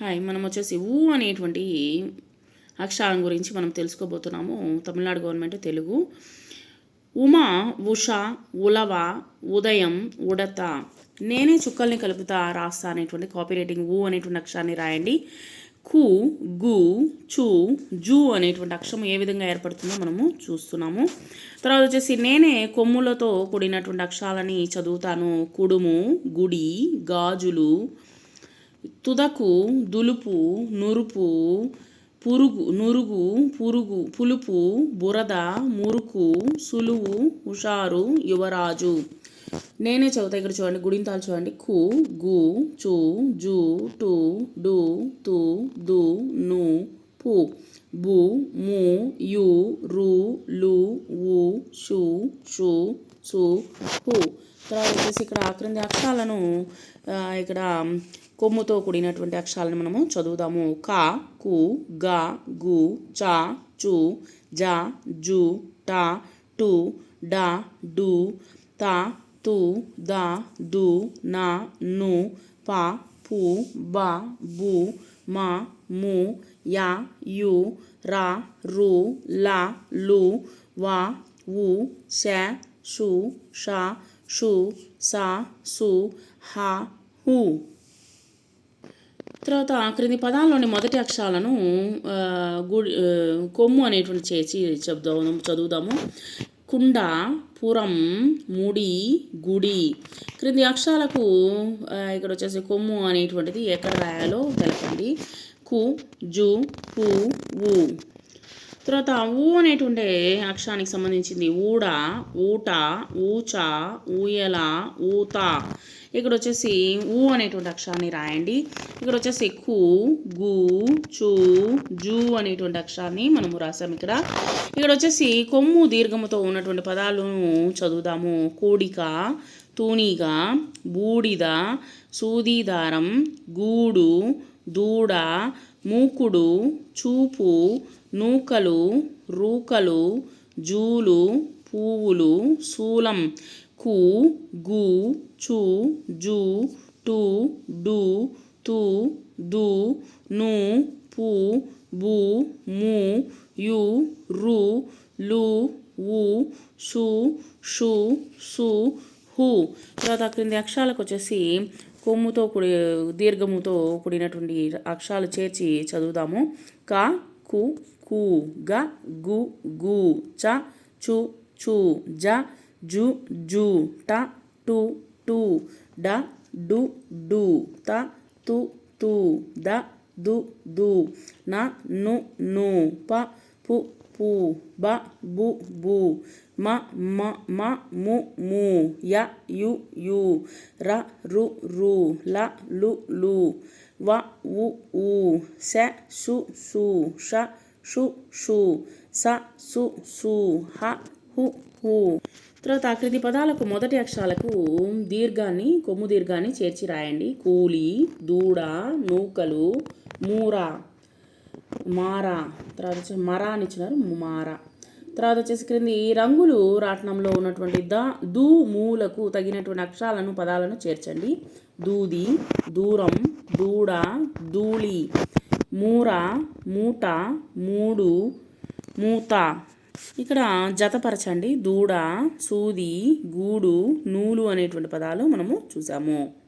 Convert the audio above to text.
Hi మనం వచ్చేసి ఊ అనేటువంటి అక్షరం గురించి మనం తెలుసుకోబోతున్నాము. తమిళనాడు గవర్నమెంట్ తెలుగు. ఉమ ఉష ఉలవ ఉదయం ఉడత. నేనే చుక్కల్ని కలుపుతా రాస్తా అనేటువంటి కాపీ రైటింగ్ ఊ అనేటువంటి అక్షరాన్ని రాయండి. కు గు చు జు అనేటువంటి అక్షరం ఏ విధంగా ఏర్పడుతుందో మనము చూస్తున్నాము. తర్వాత వచ్చేసి నేనే కొమ్ములతో కూడినటువంటి అక్షరాలని చదువుతాను. కుడుము గుడి గాజులు తుదకు దులుపు నురుపు పురుగు నురుగు పురుగు పులుపు బురద మురుకు సులువు హుషారు యువరాజు. నేనే చదువుతా ఇక్కడ చూడండి గుడింతాలు చూడండి. కు గు చు జు టు డు తు దు ను పు. బు ము యు రు లు ఉ షు షు సు హు తర్వాత వచ్చేసి ఇక్కడ క్రింది అక్షరాలను ఇక్కడ కొమ్ముతో కూడినటువంటి అక్షరాలను మనము చదువుదాము. క కు గ గు చ చు జ జు ట టు డ డు త తు ద దు నా ను ప పు బ బు మ ము య యు రా రు లా లు వా ఉ శా షు షా షు స సు హ హు. తర్వాత క్రింది పదాల్లోని మొదటి అక్షరాలను గుడి కొమ్ము అనేటువంటి చేసి చెబుదాము చదువుదాము. కుండ పురం ముడి గుడి. క్రింది అక్షరాలకు ఇక్కడ వచ్చేసి కొమ్ము అనేటువంటిది ఎక్కడ రాయాలో తెలపండి. కు జు పు ఊ తర్వాత ఊ అనేటువంటి అక్షరానికి సంబంధించింది. ఊడ ఊట ఊచ ఊయల ఊత. ఇక్కడ వచ్చేసి ఊ అనేటువంటి అక్షరాన్ని రాయండి. ఇక్కడ వచ్చేసి కు గు చు జు అనేటువంటి అక్షరాన్ని మనము రాసాం ఇక్కడ. ఇక్కడ వచ్చేసి కొమ్ము దీర్ఘముతో ఉన్నటువంటి పదాలను చదువుదాము. కూడిక తూనిగ బూడిద సూదీదారం గూడు దూడ మూకుడు చూపు నూకలు రూకలు జూలు పువ్వులు శూలం కు గు చు జు టు డు తు దు ను పు బు ము యు రు లు ఉ షు షు సు హు. తర్వాత క్రింది అక్షరాలకు వచ్చేసి కొమ్ముతో కూడి దీర్ఘముతో కూడినటువంటి అక్షరాలు చేర్చి చదువుదాము. క కు కు గ గు గు చ చు చు జ జు జు ట టు టు డ డు డు త తు తు ద దు దు న ను ను ప పు పు బ బు బు మ మ మ ము ము య యు యు ర రు రు ల లు లు వ ఉ ఉ శ సు సు ష షు షు స సు సు హ హు హు తర్వాత ఆకృతి పదాలకు మొదటి అక్షరాలకు దీర్ఘాన్ని కొమ్ము దీర్ఘాన్ని చేర్చి రాయండి. కూలి దూడ నూకలు మూర. మారా. తర్వాత వచ్చి మరా అని ఇచ్చినారు మారా. తర్వాత వచ్చేసి క్రింది రంగులు రాట్నంలో ఉన్నటువంటి ద దూ మూలకు తగినటువంటి అక్షరాలను పదాలను చేర్చండి. దూది దూరం దూడ ధూళి మూర మూట మూడు మూత. ఇక్కడ జతపరచండి. దూడ సూది గూడు నూలు అనేటువంటి పదాలు మనము చూసాము.